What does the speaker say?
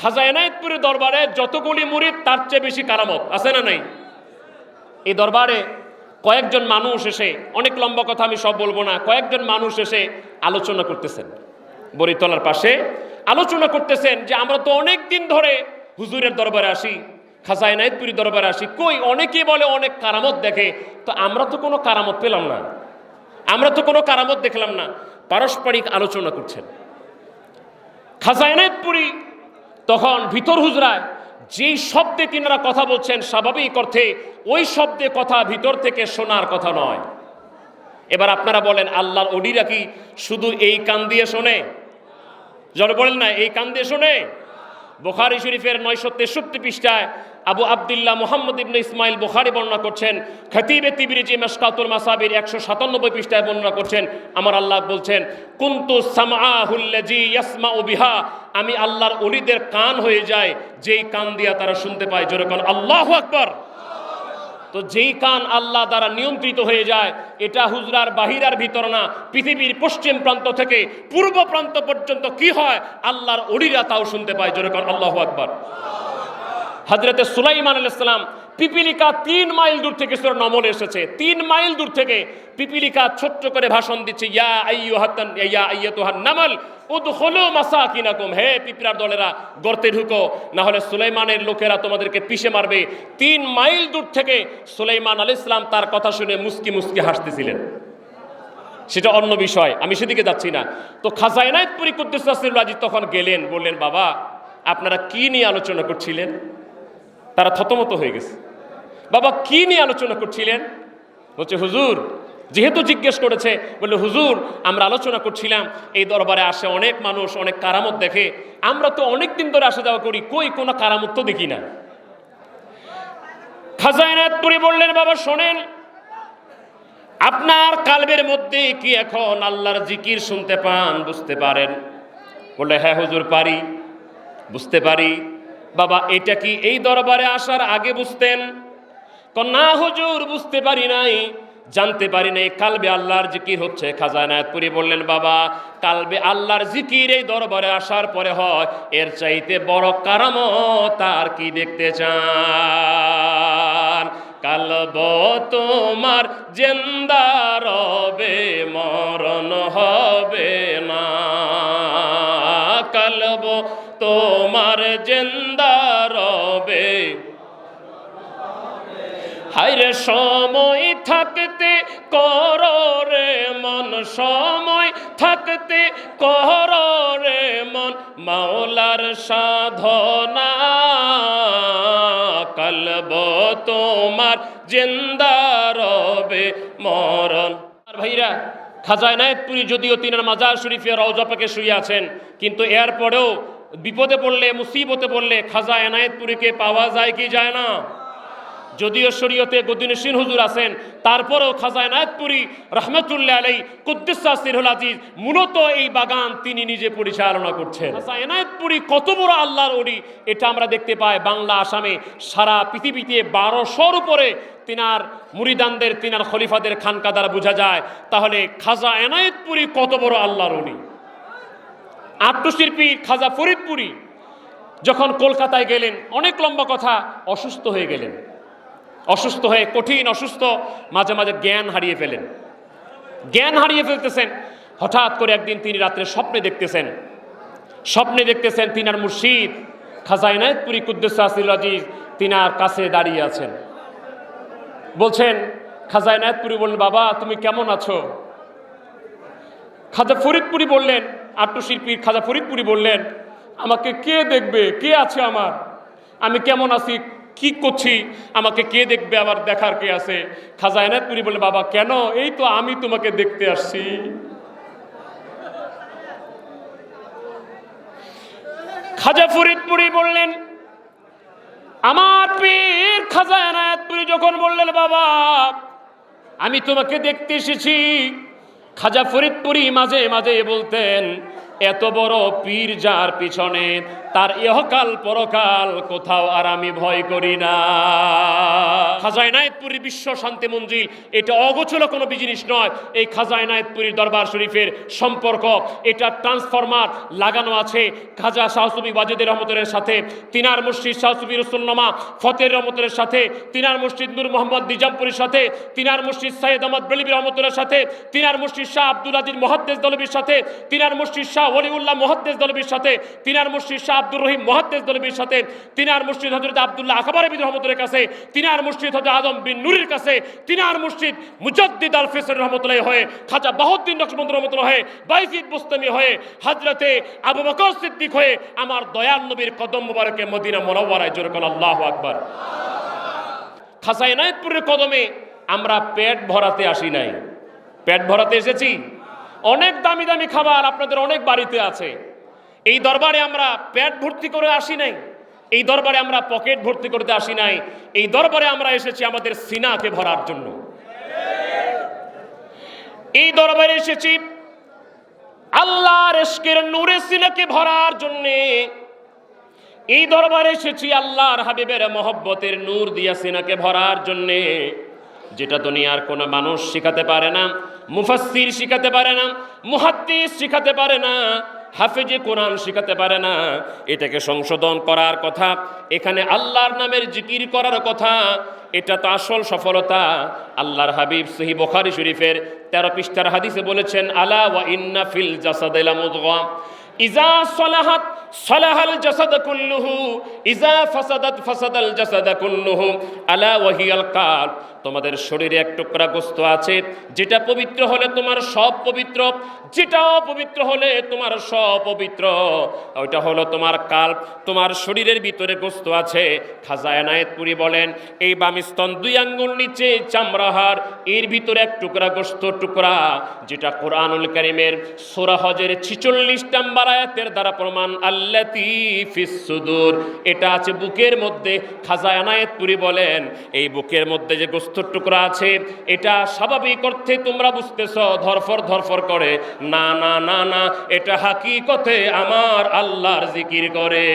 খাজা এনায়তপুরের দরবারে যতগুলি মুরিদ, তার চেয়ে বেশি কারামত। আছে না নাই? এই দরবারে কয়েকজন মানুষ এসে, অনেক লম্বা কথা আমি সব বলব না, কয়েকজন মানুষ এসে আলোচনা করতেছেন। বরিতলার পাশে আলোচনা করতেছেন যে, আমরা তো অনেক দিন ধরে হুজুরের দরবারে আসি খাজা এনায়তপুরি দরবারে আসি, কই অনেকেই বলে অনেক কারামত দেখে, তো আমরা তো কোনো কারামত পেলাম না। আমরা তো কোনো কারামত দেখলাম না। পারস্পরিক আলোচনা করছেন। খাজা এনায়তপুরি তখন ভিতর হুজরায় যেই শব্দে তিনারা কথা বলছেন স্বাভাবিক অর্থে ওই শব্দে কথা ভিতর থেকে শোনার কথা নয়। এবার আপনারা বলেন, আল্লাহর অডিরা কি শুধু এই কান দিয়ে শোনে? জন বলেন না, এই কান দিয়ে শোনে? বোখারি শরীফের নয়শো তেষট্টি পৃষ্ঠায় আবু আবদুল্লাহ মোহাম্মদ ইবনে ইসমাইল বুখারি বর্ণনা করছেন, খতিবে তিবিরিজি মেসকাতুল মাসাবির একশো সাতানব্বই পৃষ্ঠায় বর্ণনা করছেন, আমার আল্লাহ বলছেন, কুন্তু সামাহুল্লাজি ইয়াসমা বিহা আমি আল্লাহর অলিদের কান হয়ে যায়, যেই কান দিয়া তারা শুনতে পায়, জোরে আল্লাহ আকবর তো যেই কান আল্লাহ দ্বারা নিয়ন্ত্রিত হয়ে যায়, এটা হুজরার বাহিরার ভিতর না, পৃথিবীর পশ্চিম প্রান্ত থেকে পূর্ব প্রান্ত পর্যন্ত কি হয়, আল্লাহর অলিরা তাও শুনতে পায়, জোরে আল্লাহ আকবর হজরতে সুলাইমান আলাইসালাম পিপিলিকা তিন মাইল দূর থেকে সুরা নমল এসেছে। তিন মাইল দূর থেকে পিপিলিকা ছোট্ট করে ভাষণ দিচ্ছে, ইয়া আইয়ুহাতান ইয়া আইয়াতুহান নামাল উদখুলু মাসাকিনাকুম। হে পিপিরার দলেরা, গর্তে ঢুকো না হলে সুলাইমানের লোকেরা তোমাদেরকে পিষে মারবে। তিন মাইল দূর থেকে সুলাইমান আলাইহিস তার কথা শুনে মুস্কি মুস্কি হাসতেছিলেন। সেটা অন্য বিষয়, আমি সেদিকে যাচ্ছি না। তো খাজা এনায়তপুরি কুদ্দুস রাজিদ তখন গেলেন, বললেন, বাবা, আপনারা কি নিয়ে আলোচনা করছিলেন? তারা থতমত হয়ে গেছে। বাবা, কি নিয়ে আলোচনা করছিলেন? বলছে, হুজুর, যেহেতু জিজ্ঞেস করেছে, বললে, হুজুর, আমরা আলোচনা করছিলাম, এই দরবারে আসে অনেক মানুষ, অনেক কারামত দেখে। আমরা তো অনেক দিন ধরে আসা যাওয়া করি, কই কোনো কারামত তো দেখি না। খাজাইনাথপুরি বললেন, বাবা, শোনেন, আপনার কালবের মধ্যে কি এখন আল্লাহর জিকির শুনতে পান, বুঝতে পারেন? বললে হ্যাঁ হুজুর, পারি, বুঝতে পারি। বাবা, এটা কি এই দরবারে আসার আগে বুঝতেন? কন না হুজুর, বুঝতে পারি নাই, জানতে পারি নাই, কালবে আল্লাহর জিকির হচ্ছে খাজানায়তপুরি বললেন, বাবা, কালবে আল্লাহর জিকির এই দরবারে আসার পরে হয়, এর চাইতে বড় কারামত তার কি দেখতে চান? কালব তোমার জেন্দা রবে, মরণ হবে না। কালব তোমার জেন্দা রবে। হাইরে সময় থাকতে কর মন, সময় থাকতে কর মন, মাওলার সাধনা। কালব তোমার জিন্দা রবে মরণ। আর ভাইরা খাজা এনায়তপুরি যদিও তিনি মাজার শরীফে রওজা পাকে শুয়ে আছেন, কিন্তু এরপরেও বিপদে পড়লে, মুসিবতে পড়লে খাজা এনায়তপুরীকে পাওয়া যায় কি যায় না? যদিও শরীয়তে গদিনুসিন হুজুর আছেন, তারপরেও খাজা এনায়েতপুরি রহমতুল্লাহ আলাই কুদ্দুসা সিরহুল আজিজ মূলত এই বাগান তিনি নিজে পরিচালনা করছেন। খাজা এনায়েতপুরি কত বড় আল্লাহর ওরি এটা আমরা দেখতে পাই বাংলা, আসামে সারা পৃথিবীতে বারোশোর উপরে তিনার মুরিদানদের, তিনার খলিফাদের খানকা দ্বারা বোঝা যায়। তাহলে খাজা এনায়েতপুরি কত বড় আল্লাহর ওরি আত্মশিল্পী খাজা ফরিদপুরি যখন কলকাতায় গেলেন, অনেক লম্বা কথা, অসুস্থ হয়ে গেলেন। অসুস্থ হয়ে, কঠিন অসুস্থ, মাঝে মাঝে জ্ঞান হারিয়ে ফেলেন। জ্ঞান হারিয়ে ফেলতেছেন। হঠাৎ করে একদিন তিনি রাত্রে স্বপ্নে দেখতেছেন। স্বপ্নে দেখতেছেন তিনার মুর্শিদ খাজা এনায়তপুরি কুদ্দুস আসিল আজিজ তিনার কাছে দাঁড়িয়ে আছেন। বলছেন খাজা এনায়তপুরি বললেন, বাবা, তুমি কেমন আছো? খাজা ফরিদপুরি বললেন আট্টশিল্পী খাজা ফরিদপুরি বললেন, আমাকে কে দেখবে? কে আছে আমার? আমি কেমন আছি? কি করছি? আমাকে কে দেখবে? আবার দেখার কে আছে? খাজা এনায়তপুরি বললেন, বাবা, কেন? এই তো আমি তোমাকে দেখতে আসছি। খাজা ফরিদপুরি বললেন, আমার পীর খাজা এনায়তপুরি যখন বললেন, বাবা, আমি তোমাকে দেখতে এসেছি। খাজা ফরিদপুরি মাঝে মাঝে বলতেন এত বড় পীর যার পিছনে তার ইহকাল পরকাল কোথাও আর আমি ভয় করি না। খাজায় নায়তপুরীর বিশ্ব শান্তি মঞ্জিল, এটা অগোছল কোনো জিনিস নয়। এই খাজায় নায়তপুরীর দরবার শরীফের সম্পর্ক, এটা ট্রান্সফরমার লাগানো আছে খাজা শাহসুবি ওয়াজেদের রহমতের সাথে, তিনার মসজিদ শাহসুবি রসুল্লামা ফতের রহমতের সাথে, তিনার মসজিদ নূর মোহাম্মদ নিজামপুরের সাথে, তিনার মসজিদ সাইয়েদ আহমদ বেলিবি রহমতুল্লার সাথে, তিনার মসজিদ শাহ আব্দুল আজিজ মহাদ্দেশ দলবির সাথে, তিনার মসজিদ শাহ ওলিউল্লাহ মহাদ্দেশ দলবির সাথে, তিনার মসজিদ শাহ আব্দুর রহিম মহাদ্দেশ দলবির সাথে, তিনার মসজিদ হজরত আব্দুল্লাহ আকবর বিন রহমতুল্লার কাছে, তিনার মসজিদ হজরত আদম বিন নুরির কাছে, তিনার মসজিদ মুজাদ্দিদ আল ফেসর রহমতুল্লাহ হয়ে, খাজা বাহুদ্দিন নকশবন্দ রহমতুল্লাহ হয়ে, বাইজিদ মুস্তামি হয়ে হজরতে আবু বকর সিদ্দিক হয়ে আমার দয়াল নবীর কদম মুবারকে মদিনা মনোবরায় জোরে কোন আল্লাহ আকবার। খাসা এনায়তপুরের কদমে আমরা পেট ভরাতে আসি নাই। পেট ভরাতে এসেছি? অনেক দামি দামি খাবার আপনাদের অনেক বাড়িতে আছে। এই দরবারে আমরা পেট ভর্তি করে আসি নাই। এই দরবারে আমরা পকেট ভর্তি করতে আসি নাই। এই দরবারে আমরা এসেছি আমাদের সিনাকে ভরার জন্য। এই দরবারে এসেছি আল্লাহ এশকের নূরে সিনাকে ভরার জন্যে। এই দরবারে এসেছি আল্লাহর হাবিবের মহব্বতের নূর দিয়া সিনাকে ভরার জন্যে। যেটা দুনিয়ার কোনো মানুষ শেখাতে পারে না। মুফাসসির শিখাতে পারে না, মুহাদ্দিস শিখাতে পারে না, হাফেজে কোরআন শিখাতে পারে না। এটাকে সংশোধন করার কথা, এখানে আল্লাহর নামের জিকির করার কথা, এটা তো আসল সফলতা। আল্লাহর হাবিব সহি বখারি শরীফের তেরো পৃষ্ঠার হাদিসে বলেছেন, আলা ওয়া ইন্না ফিল মুদগা ইজা সলাহাত সলাহাল জাসাদ কুল্লুহু, ইজা ফাসাদাত ফাসাদাল কুল্লুহু, আলা ওয়াহিয়াল কাল। তোমাদের শরীরে এক টুকরা গোস্ত আছে, যেটা পবিত্র হলে তোমার সব পবিত্র, যেটা অপবিত্র হলে তোমার সব পবিত্র। ওইটা হলো তোমার কাল, তোমার শরীরের ভিতরে গোস্ত আছে। খাজা এনায়েতপুরি বলেন, এই বামিস্তন দুই আঙ্গুল নিচে, চামড়াহার, এর ভিতরে এক টুকরা গোস্ত টুকরা, যেটা কোরআনুল করিমের সোরাহজের ছিচল্লিশ নাম্বার আয়াতের দ্বারা প্রমাণ আল্লাতি ফিসুদুর এটা আছে বুকের মধ্যে। খাজা এনায়েতপুরি বলেন, এই বুকের মধ্যে যে গোস্তর টুকরা আছে, এটা স্বাভাবিক অর্থে তোমরা বুঝতেছ, ধরফর ধরফর করে। না না না না, এটা হাকিকতে আমার আল্লাহর জিকির করে।